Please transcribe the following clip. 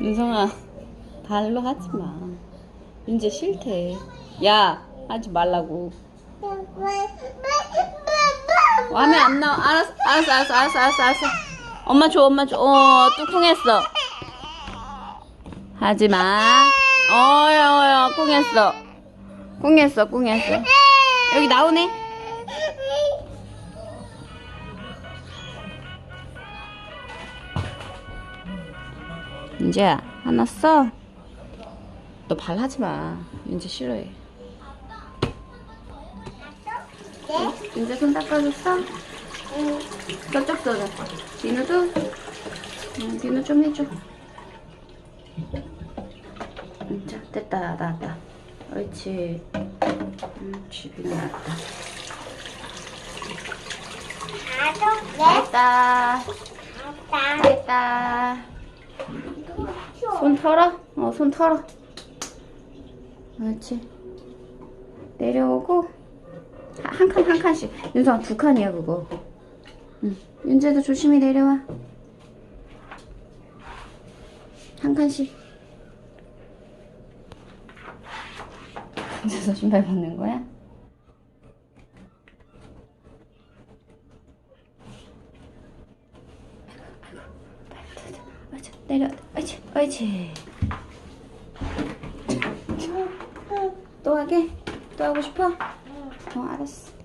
윤성아 발로 하지마. 이제 싫대. 야 하지 말라고. 어, 하면 안 나와. 알았어 알았어 알았어 알았어 알았어. 엄마 줘, 엄마 줘. 어, 뚜껑했어. 하지 마. 어여, 어여, 꿍했어. 꿍했어, 꿍했어. 여기 나오네. 윤재야, 하나 써. 너 발하지 마. 윤재 싫어해. 윤재 손 닦아줬어? 저쪽 손은. 디누도? 응, 디누 좀 해줘. 응, 자, 됐다, 나왔다. 옳지. 옳지, 비누 나왔다. 됐다. 됐다. 손 털어? 어, 손 털어. 옳지. 내려오고. 한 칸, 한 칸씩. 윤성아, 두 칸이야, 그거. 응. 윤재도 조심히 내려와. 한 칸씩. 윤재도 신발 벗는 거야? 옳지, 내려, 옳지, 옳지. 또 하게? 또 하고 싶어? 어, 알았어.